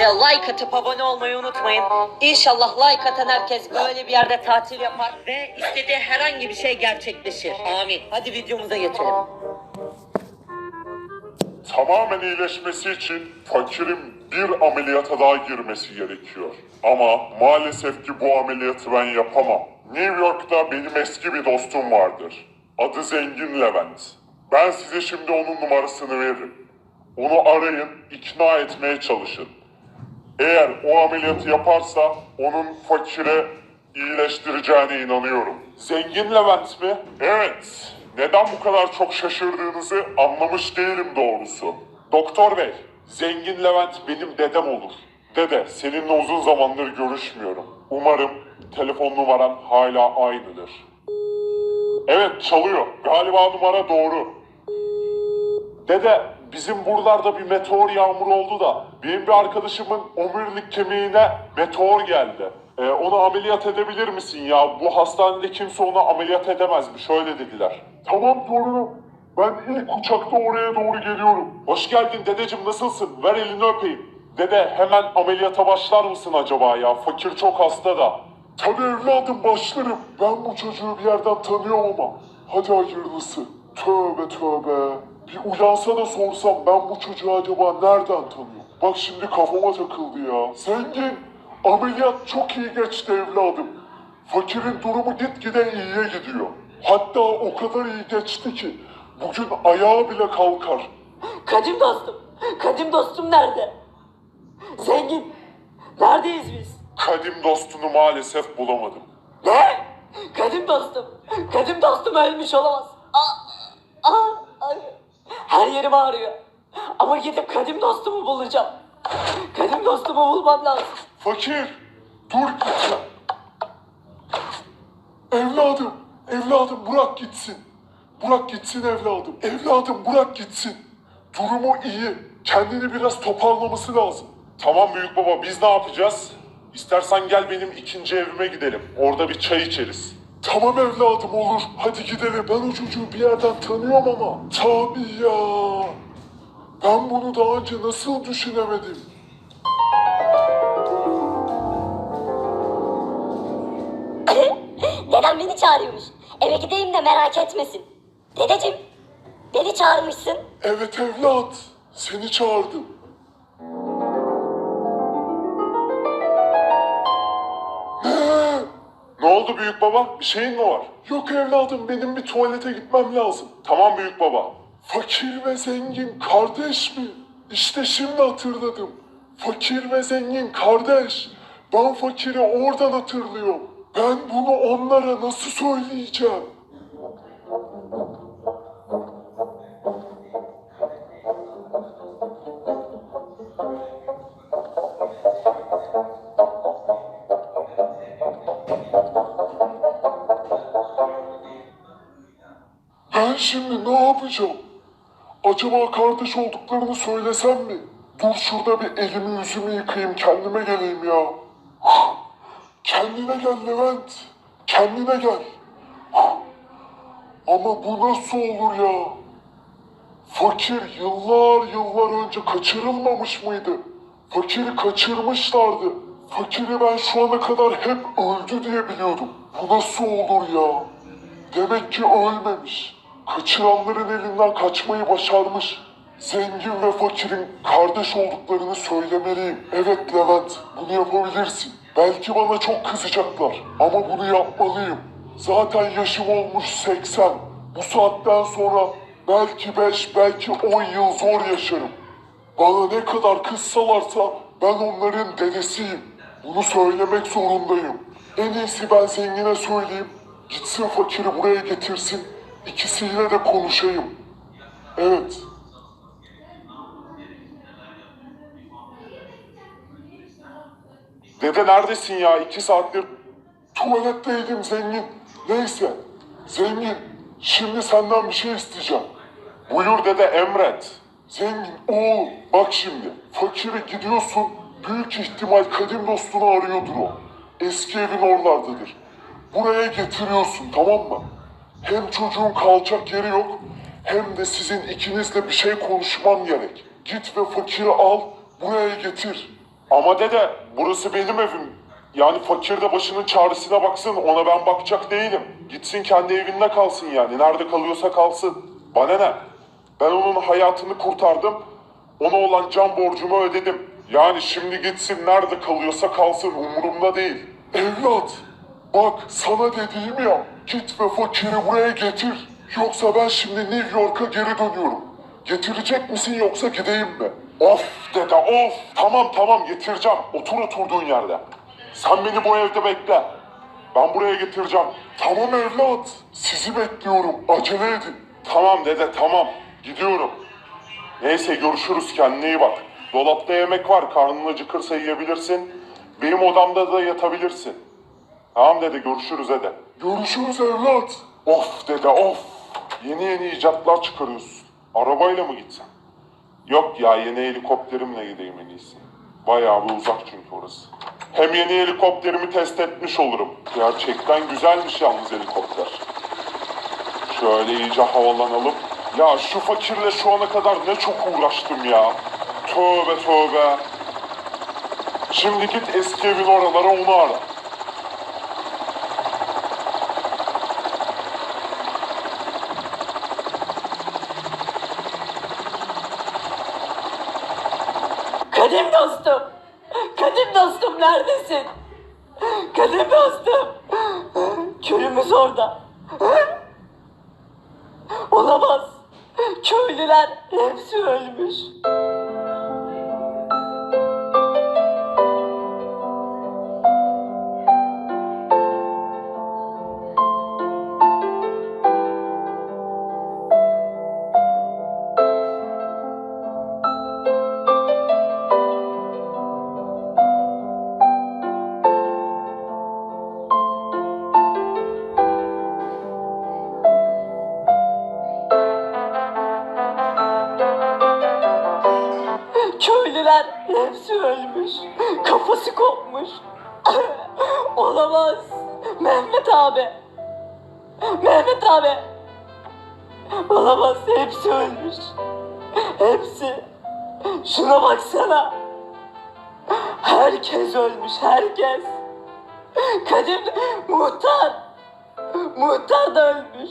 Ve like atıp abone olmayı unutmayın. İnşallah like atan herkes böyle bir yerde tatil yapar ve istediği herhangi bir şey gerçekleşir. Amin. Hadi videomuza geçelim. Tamamen iyileşmesi için fakirin bir ameliyata daha girmesi gerekiyor. Ama maalesef ki bu ameliyatı ben yapamam. New York'ta benim eski bir dostum vardır. Adı Zengin Levent. Ben size şimdi onun numarasını veririm. Onu arayın, ikna etmeye çalışın. Eğer o ameliyatı yaparsa onun fakire iyileştireceğine inanıyorum. Zengin Levent mi? Evet. Neden bu kadar çok şaşırdığınızı anlamış değilim doğrusu. Doktor bey, Zengin Levent benim dedem olur. Dede, seninle uzun zamandır görüşmüyorum. Umarım telefon numaran hala aynıdır. Evet, çalıyor. Galiba numara doğru. Dede bizim buralarda bir meteor yağmuru oldu da benim bir arkadaşımın omurilik kemiğine meteor geldi. Ee, onu ameliyat edebilir misin ya? Bu hastanede kimse onu ameliyat edemezmiş öyle dediler. Tamam torunum. Ben ilk uçakta oraya doğru geliyorum. Hoş geldin dedeciğim nasılsın? Ver elini öpeyim. Dede hemen ameliyata başlar mısın acaba ya? Fakir çok hasta da. Tabii evladım başlarım. Ben bu çocuğu bir yerden tanıyorum ama. Hadi hayırlısı. Tövbe tövbe. Bir uyansa da sorsam ben bu çocuğu acaba nereden tanıyorum? Bak şimdi kafama takıldı ya. Zengin, ameliyat çok iyi geçti evladım. Fakirin durumu gitgide iyiye gidiyor. Hatta o kadar iyi geçti ki bugün ayağı bile kalkar. Kadim dostum. Kadim dostum nerede? Zengin. Neredeyiz biz? Kadim dostunu maalesef bulamadım. Ne? Kadim dostum. Kadim dostum ölmüş olamaz. Aa, aa, ay. Her yerim ağrıyor. Ama gidip kadim dostumu bulacağım. Kadim dostumu bulmam lazım. Fakir, dur gitme. Evladım, evladım bırak gitsin. Bırak gitsin evladım. Evladım bırak gitsin. Durumu iyi. Kendini biraz toparlaması lazım. Tamam büyük baba biz ne yapacağız? İstersen gel benim ikinci evime gidelim. Orada bir çay içeriz. Tamam evladım olur. Hadi gidelim. Ben o çocuğu bir yerden tanıyorum ama. Tabii ya. Ben bunu daha önce nasıl düşünemedim? Dedem beni çağırıyormuş. Eve gideyim de merak etmesin. Dedeciğim, beni çağırmışsın. Evet evlat, seni çağırdım. Oldu büyük baba? Bir şeyin mi var? Yok evladım, benim bir tuvalete gitmem lazım. Tamam büyük baba. Fakir ve zengin kardeş mi? İşte şimdi hatırladım. Fakir ve zengin kardeş. Ben fakiri oradan hatırlıyorum. Ben bunu onlara nasıl söyleyeceğim? Ben şimdi ne yapacağım? Acaba kardeş olduklarını söylesem mi? Dur şurada bir elimi yüzümü yıkayayım kendime geleyim ya. Kendine gel Levent. Kendine gel. Ama bu nasıl olur ya? Fakir yıllar yıllar önce kaçırılmamış mıydı? Fakiri kaçırmışlardı. Fakiri ben şu ana kadar hep öldü diye biliyordum. Bu nasıl olur ya? Demek ki ölmemiş. Kaçıranların elinden kaçmayı başarmış. Zengin ve fakirin kardeş olduklarını söylemeliyim. Evet Levent, bunu yapabilirsin. Belki bana çok kızacaklar ama bunu yapmalıyım. Zaten yaşım olmuş 80. Bu saatten sonra belki 5, belki 10 yıl zor yaşarım. Bana ne kadar kızsalarsa ben onların dedesiyim. Bunu söylemek zorundayım. En iyisi ben zengine söyleyeyim. Gitsin fakiri buraya getirsin. İkisiyle de konuşayım. Evet. Dede neredesin ya? İki saattir tuvaletteydim zengin. Neyse. Zengin. Şimdi senden bir şey isteyeceğim. Buyur dede emret. Zengin oğlum bak şimdi. Fakire gidiyorsun. Büyük ihtimal kadim dostunu arıyordur o. Eski evin oralardadır. Buraya getiriyorsun tamam mı? Hem çocuğun kalacak yeri yok. Hem de sizin ikinizle bir şey konuşmam gerek. Git ve fakiri al. Buraya getir. Ama dede burası benim evim. Yani fakir de başının çaresine baksın ona ben bakacak değilim. Gitsin kendi evinde kalsın yani. Nerede kalıyorsa kalsın. Bana ne? Ben onun hayatını kurtardım. Ona olan can borcumu ödedim. Yani şimdi gitsin nerede kalıyorsa kalsın umurumda değil. Evlat bak sana dediğim ya git ve fakiri buraya getir. Yoksa ben şimdi New York'a geri dönüyorum. Getirecek misin yoksa gideyim mi? Of dede of. Tamam tamam getireceğim. Otur oturduğun yerde. Sen beni bu evde bekle. Ben buraya getireceğim. Tamam evlat. Sizi bekliyorum. Acele edin. Tamam dede tamam. Gidiyorum. Neyse görüşürüz kendine iyi bak. Dolapta yemek var. Karnın acıkırsa yiyebilirsin. Benim odamda da yatabilirsin. Tamam dede görüşürüz dede. Görüşürüz evlat. Of dede of. Yeni yeni icatlar çıkarıyorsun. Arabayla mı gitsen? Yok ya yeni helikopterimle gideyim en iyisi. Bayağı bir uzak çünkü orası. Hem yeni helikopterimi test etmiş olurum. Gerçekten güzelmiş yalnız helikopter. Şöyle iyice havalanalım. Ya şu fakirle şu ana kadar ne çok uğraştım ya. Tövbe tövbe. Şimdi git eski evin oralara onu ara. Kadim dostum. Kadim dostum neredesin? Kadim dostum. Köyümüz orada. Olamaz. Köylüler hepsi ölmüş. Kafası kopmuş. Olamaz. Mehmet abi. Mehmet abi. Olamaz. Hepsi ölmüş. Hepsi. Şuna baksana. Herkes ölmüş. Herkes. Kadim muhtar. Muhtar da ölmüş.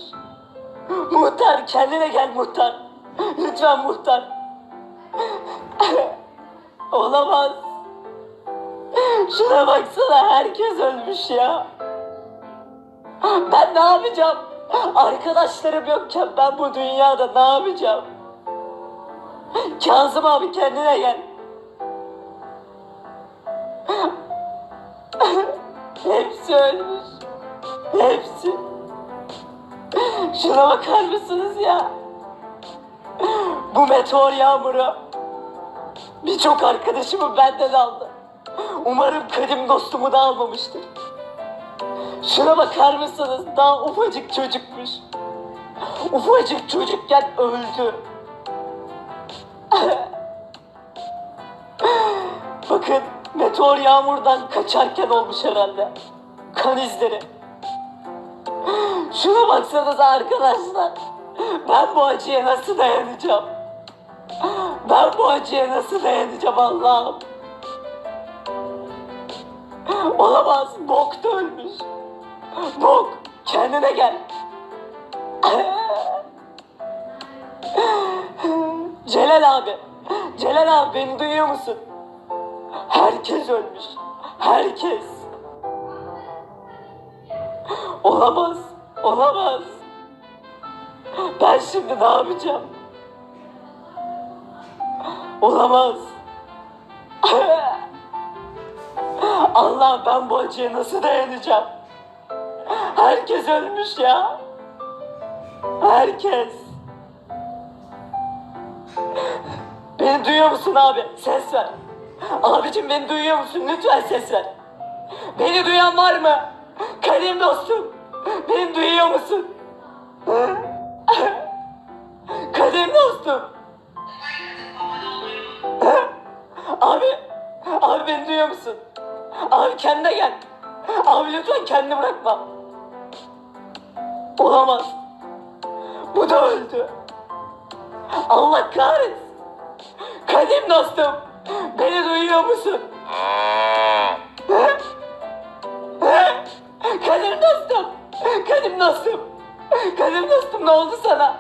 Muhtar kendine gel muhtar. Lütfen muhtar. Olamaz. Şuna baksana herkes ölmüş ya. Ben ne yapacağım? Arkadaşlarım yokken ben bu dünyada ne yapacağım? Kazım abi kendine gel. Hepsi ölmüş. Hepsi. Şuna bakar mısınız ya? Bu meteor yağmuru birçok arkadaşımı benden aldı. Umarım kadim dostumu da almamıştır. Şuna bakar mısınız? Daha ufacık çocukmuş. Ufacık çocukken öldü. Bakın meteor yağmurdan kaçarken olmuş herhalde. Kan izleri. Şuna baksanıza arkadaşlar. Ben bu acıya nasıl dayanacağım? Ben bu acıya nasıl dayanacağım Allah'ım? Olamaz. Bok da ölmüş. Bok kendine gel. Celal abi. Celal abi beni duyuyor musun? Herkes ölmüş. Herkes. Olamaz. Olamaz. Ben şimdi ne yapacağım? Olamaz. Allah ben bu acıya nasıl dayanacağım? Herkes ölmüş ya. Herkes. Beni duyuyor musun abi? Ses ver. Abicim beni duyuyor musun? Lütfen ses ver. Beni duyan var mı? Kadim dostum. Beni duyuyor musun? Kadim dostum. Abi, abi beni duyuyor musun? Abi kendine gel. Abi lütfen kendini bırakma. Olamaz. Bu da öldü. Allah kahretsin. Kadim dostum. Beni duyuyor musun? Kadim dostum. Kadim dostum. Kadim dostum ne oldu sana?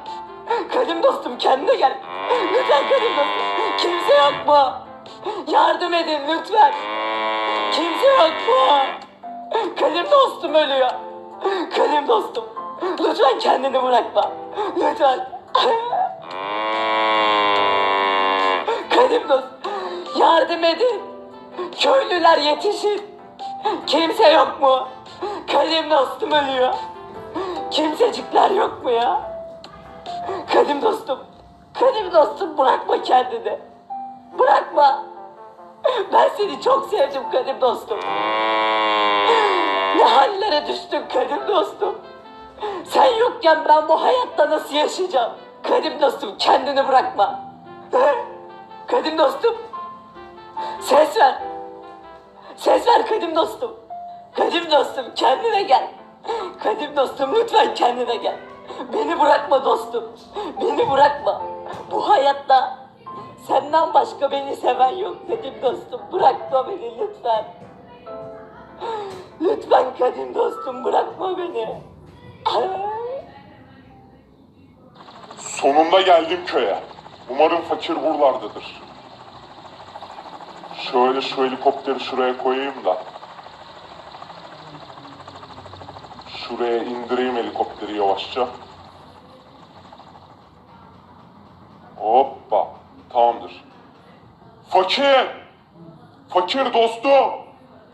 Kadim dostum kendine gel. Lütfen kadim dostum. Kimse yok mu? Yardım edin lütfen. Kadim dostum ölüyor. Kadim dostum. Lütfen kendini bırakma. Lütfen. Kadim dost. Yardım edin. Köylüler yetişin. Kimse yok mu? Kadim dostum ölüyor. Kimsecikler yok mu ya? Kadim dostum. Kadim dostum bırakma kendini. Bırakma. Ben seni çok sevdim kadim dostum. Ne hallere düştün kadim dostum. Sen yokken ben bu hayatta nasıl yaşayacağım? Kadim dostum kendini bırakma. Kadim dostum. Ses ver. Ses ver kadim dostum. Kadim dostum kendine gel. Kadim dostum lütfen kendine gel. Beni bırakma dostum. Beni bırakma. Bu hayatta senden başka beni seven yok kadim dostum. Bırakma beni lütfen. Lütfen kadim dostum bırakma beni. Sonunda geldim köye. Umarım fakir buralardadır. Şöyle şu helikopteri şuraya koyayım da. Şuraya indireyim helikopteri yavaşça. Hoppa. Tamamdır. Fakir! Fakir dostum!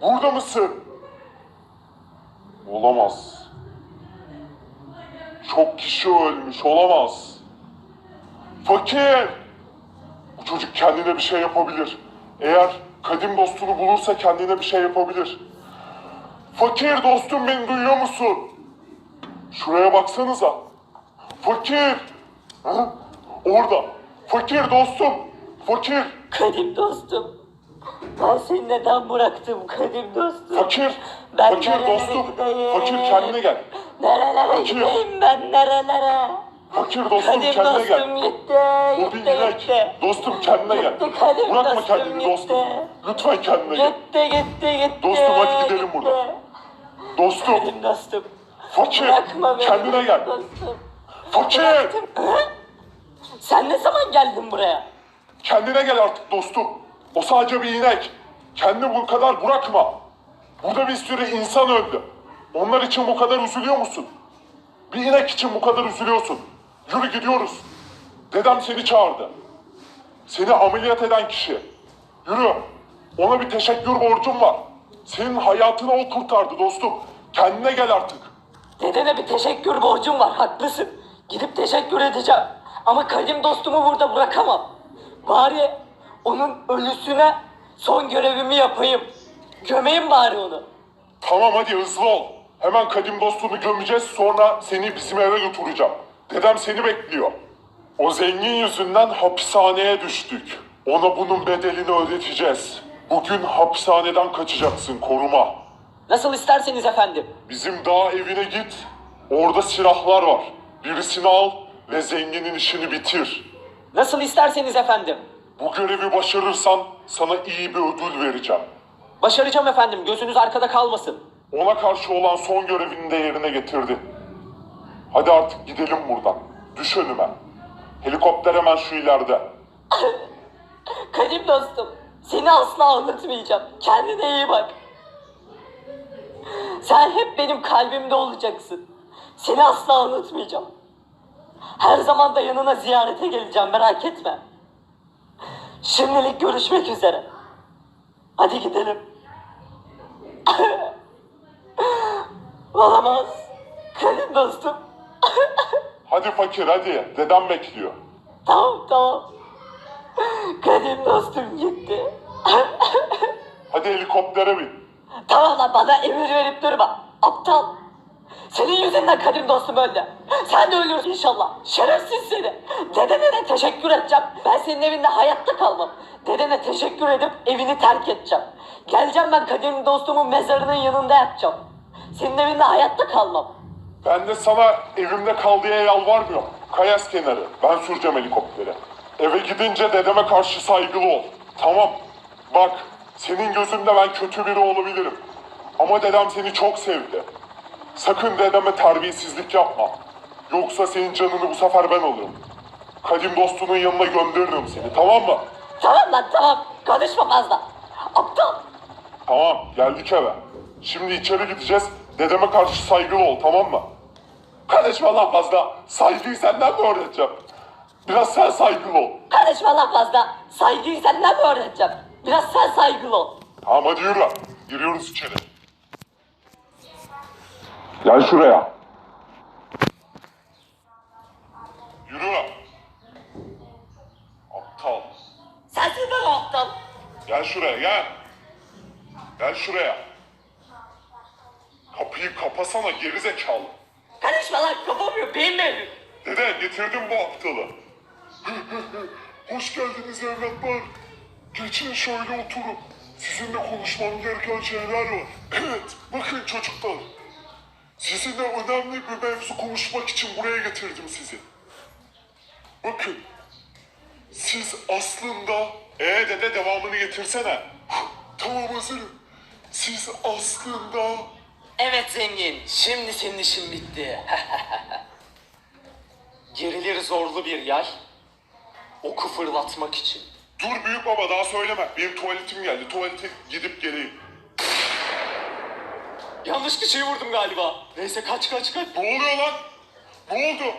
Burada mısın? Olamaz. Çok kişi ölmüş. Olamaz. Fakir! Bu çocuk kendine bir şey yapabilir. Eğer kadim dostunu bulursa kendine bir şey yapabilir. Fakir dostum beni duyuyor musun? Şuraya baksanıza. Fakir! Ha? Orada. Fakir dostum. Fakir. Kadim dostum. Ben seni neden bıraktım kadim dostum? Fakir. Ben Fakir dostum. gideyim? Fakir kendine gel. Nerelere Fakir. gideyim ben nerelere? Fakir dostum Kadim kendine gel. dostum gitti. Bu bir gitti. Dostum kendine gel. Gitti kadim Bırakma dostum kendini gitti. dostum. Lütfen kendine gel. Gitti gitti gitti. Dostum, hadi gidelim gitti. buradan. Dostum. Kadim dostum. Fakir. Bırakma beni. Kendine gel. Dostum. Fakir. Hı? Sen ne zaman geldin buraya? Kendine gel artık dostum. O sadece bir inek. Kendini bu kadar bırakma. Burada bir sürü insan öldü. Onlar için bu kadar üzülüyor musun? Bir inek için bu kadar üzülüyorsun. Yürü gidiyoruz. Dedem seni çağırdı. Seni ameliyat eden kişi. Yürü. Ona bir teşekkür borcum var. Senin hayatını o kurtardı dostum. Kendine gel artık. Dedene bir teşekkür borcum var haklısın. Gidip teşekkür edeceğim. Ama kadim dostumu burada bırakamam. Bari onun ölüsüne son görevimi yapayım. Gömeyim bari onu. Tamam hadi hızlı ol. Hemen kadim dostunu gömeceğiz sonra seni bizim eve götüreceğim. Dedem seni bekliyor. O zengin yüzünden hapishaneye düştük. Ona bunun bedelini ödeteceğiz. Bugün hapishaneden kaçacaksın koruma. Nasıl isterseniz efendim. Bizim dağ evine git. Orada silahlar var. Birisini al ve zenginin işini bitir. Nasıl isterseniz efendim. Bu görevi başarırsan sana iyi bir ödül vereceğim. Başaracağım efendim. Gözünüz arkada kalmasın. Ona karşı olan son görevini de yerine getirdi. Hadi artık gidelim buradan. Düş önüme. Helikopter hemen şu ileride. Kadim dostum. Seni asla unutmayacağım. Kendine iyi bak. Sen hep benim kalbimde olacaksın. Seni asla unutmayacağım. Her zaman da yanına ziyarete geleceğim merak etme. Şimdilik görüşmek üzere. Hadi gidelim. Olamaz. Kadim dostum. Hadi fakir hadi. Dedem bekliyor. Tamam tamam. Kadim dostum gitti. Hadi helikoptere bin. Tamam lan bana emir verip durma. Aptal. Senin yüzünden kadim dostum öldü. Sen de ölürsün inşallah. Şerefsiz seni. Dedene de teşekkür edeceğim. Ben senin evinde hayatta kalmam. Dedene teşekkür edip evini terk edeceğim. Geleceğim ben kadim dostumun mezarının yanında yatacağım. Senin evinde hayatta kalmam. Ben de sana evimde kal diye yalvarmıyorum. Kayas kenarı. Ben süreceğim helikopteri. Eve gidince dedeme karşı saygılı ol. Tamam. Bak senin gözünde ben kötü biri olabilirim. Ama dedem seni çok sevdi. Sakın dedeme terbiyesizlik yapma. Yoksa senin canını bu sefer ben alırım. Kadim dostunun yanına gönderirim seni tamam mı? Tamam lan tamam. Konuşma fazla. Aptal. Tamam geldik eve. Şimdi içeri gideceğiz. Dedeme karşı saygılı ol tamam mı? Kardeşim lan fazla. Saygıyı senden mi öğreteceğim? Biraz sen saygılı ol. Konuşma lan fazla. Saygıyı senden mi öğreteceğim? Biraz sen saygılı ol. Tamam hadi yürü. Giriyoruz içeri. Gel şuraya. Yürü. Aptal. Sensin de aptal. Gel şuraya gel. Gel şuraya. Kapıyı kapasana geri zekalı. Konuşma lan kapamıyor beyin mi? Dede getirdim bu aptalı. Hoş geldiniz evlatlar. Geçin şöyle oturun. Sizinle konuşmam gereken şeyler var. Evet, bakın çocuklar. Sizinle önemli bir mevzu konuşmak için buraya getirdim sizi. Bakın. Siz aslında... Ee dede devamını getirsene. tamam hazırım. Siz aslında... Evet zengin. Şimdi senin işin bitti. Gerilir zorlu bir yay. Oku fırlatmak için. Dur büyük baba daha söyleme. Benim tuvaletim geldi. Tuvalete gidip geleyim. Yanlış kişiyi vurdum galiba. Neyse kaç kaç kaç. Ne oluyor lan? Ne oldu?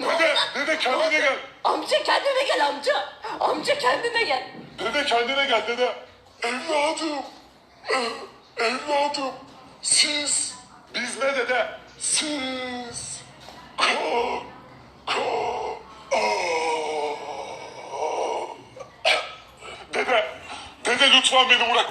Dede, dede kendine gel. Amca kendine gel amca. Amca kendine gel. Dede kendine gel dede. Evladım. ev- Evladım. Siz. Biz ne dede? Siz. Dede. Dede lütfen beni bırak.